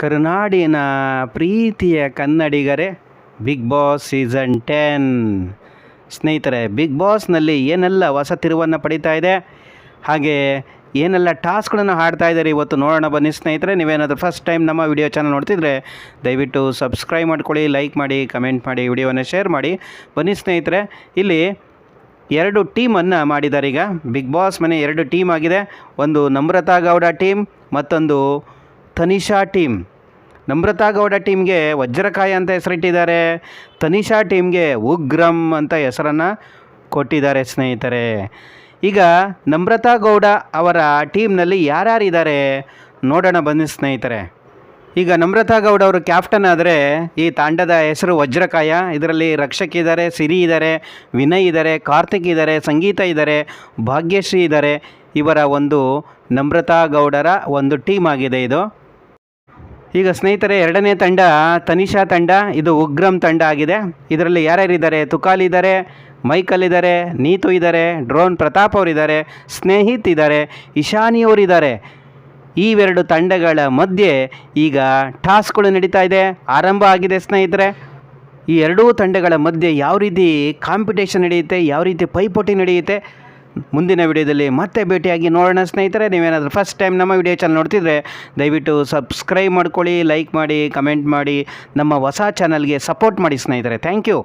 ಕರುನಾಡಿನ ಪ್ರೀತಿಯ ಕನ್ನಡಿಗರೇ big boss season ten ಸ್ನೇಹಿತರೆ ಬಿಗ್ ಬಾಸ್ನಲ್ಲಿ ಏನೆಲ್ಲ ಹೊಸ ತಿರುವನ್ನು ಪಡೀತಾ ಇದೆ? ಹಾಗೆ ಏನೆಲ್ಲ ಟಾಸ್ಕ್ಗಳನ್ನು ಹಾಡ್ತಾ ಇದ್ದಾರೆ ಇವತ್ತು ನೋಡೋಣ ಬನ್ನಿ ಸ್ನೇಹಿತರೆ. ನೀವೇನಾದರೂ ಫಸ್ಟ್ ಟೈಮ್ ನಮ್ಮ ವಿಡಿಯೋ ಚಾನಲ್ ನೋಡ್ತಿದ್ರೆ ದಯವಿಟ್ಟು ಸಬ್ಸ್ಕ್ರೈಬ್ ಮಾಡ್ಕೊಳ್ಳಿ ಲೈಕ್ ಮಾಡಿ ಕಮೆಂಟ್ ಮಾಡಿ ವಿಡಿಯೋವನ್ನು ಶೇರ್ ಮಾಡಿ. ಬನ್ನಿ ಸ್ನೇಹಿತರೆ, ಇಲ್ಲಿ ಎರಡು ಟೀಮನ್ನು ಮಾಡಿದ್ದಾರೆ ಈಗ. ಬಿಗ್ ಬಾಸ್ ಮನೆ ಎರಡು ಟೀಮ್ ಆಗಿದೆ. ಒಂದು ನಮ್ರತಾ ಗೌಡ ಟೀಮ್ ಮತ್ತೊಂದು ತನಿಷಾ ಟೀಮ್. ನಮ್ರತಾ ಗೌಡ ಟೀಮ್ಗೆ ವಜ್ರಕಾಯ ಅಂತ ಹೆಸರಿಟ್ಟಿದ್ದಾರೆ. ತನಿಷಾ ಟೀಮ್ಗೆ ಉಗ್ರಂ ಅಂತ ಹೆಸರನ್ನು ಕೊಟ್ಟಿದ್ದಾರೆ ಸ್ನೇಹಿತರೆ. ಈಗ ನಮ್ರತಾ ಗೌಡ ಅವರ ಟೀಮ್ನಲ್ಲಿ ಯಾರ್ಯಾರಿದ್ದಾರೆ ನೋಡೋಣ ಬನ್ನಿ ಸ್ನೇಹಿತರೆ. ಈಗ ನಮ್ರತಾ ಗೌಡ ಅವರು ಕ್ಯಾಪ್ಟನ್ ಆದರೆ ಈ ತಾಂಡದ ಹೆಸರು ವಜ್ರಕಾಯ. ಇದರಲ್ಲಿ ರಕ್ಷಕ್ ಇದ್ದಾರೆ, ಸಿರಿ ಇದ್ದಾರೆ, ವಿನಯ್ ಇದ್ದಾರೆ, ಕಾರ್ತಿಕ್ ಇದ್ದಾರೆ, ಸಂಗೀತ ಇದ್ದಾರೆ, ಭಾಗ್ಯಶ್ರೀ ಇದ್ದಾರೆ. ಇವರ ಒಂದು ನಮ್ರತಾ ಗೌಡರ ಒಂದು ಟೀಮ್ ಆಗಿದೆ ಇದು. ಈಗ ಸ್ನೇಹಿತರೆ, ಎರಡನೇ ತಂಡ, ತನಿಷಾ ತಂಡ, ಇದು ಉಗ್ರಂ ತಂಡ ಆಗಿದೆ. ಇದರಲ್ಲಿ ಯಾರ್ಯಾರಿದ್ದಾರೆ? ತುಕಾಲ್ ಇದ್ದಾರೆ, ಮೈಕಲ್ ಇದ್ದಾರೆ, ನೀತು ಇದ್ದಾರೆ, ಡ್ರೋನ್ ಪ್ರತಾಪ್ ಅವರಿದ್ದಾರೆ, ಸ್ನೇಹಿತ್ ಇದ್ದಾರೆ ಇಶಾನಿಯವರಿದ್ದಾರೆ ಇವೆರಡು ತಂಡಗಳ ಮಧ್ಯೆ ಈಗ ಟಾಸ್ಕ್ಗಳು ನಡೀತಾ ಇದೆ. ಆರಂಭ ಆಗಿದೆ ಸ್ನೇಹಿತರೆ. ಈ ಎರಡೂ ತಂಡಗಳ ಮಧ್ಯೆ ಯಾವ ರೀತಿ ಕಾಂಪಿಟೇಷನ್ ನಡೆಯುತ್ತೆ, ಯಾವ ರೀತಿ ಪೈಪೋಟಿ ನಡೆಯುತ್ತೆ? ಮುಂದಿನ ವಿಡಿಯೋದಲ್ಲಿ ಮತ್ತೆ ಭೇಟಿಯಾಗಿ ನೋಡೋಣ ಸ್ನೇಹಿತರೆ, ನೀವೇನಾದರೂ ಫಸ್ಟ್ ಟೈಮ್ ನಮ್ಮ ವಿಡಿಯೋ ಚಾನಲ್ ನೋಡ್ತಿದ್ರೆ ದಯವಿಟ್ಟು ಸಬ್ಸ್ಕ್ರೈಬ್ ಮಾಡ್ಕೊಳ್ಳಿ ಲೈಕ್ ಮಾಡಿ ಕಮೆಂಟ್ ಮಾಡಿ, ನಮ್ಮ ಹೊಸ ಚಾನಲ್ಗೆ ಸಪೋರ್ಟ್ ಮಾಡಿ ಸ್ನೇಹಿತರೆ. Thank you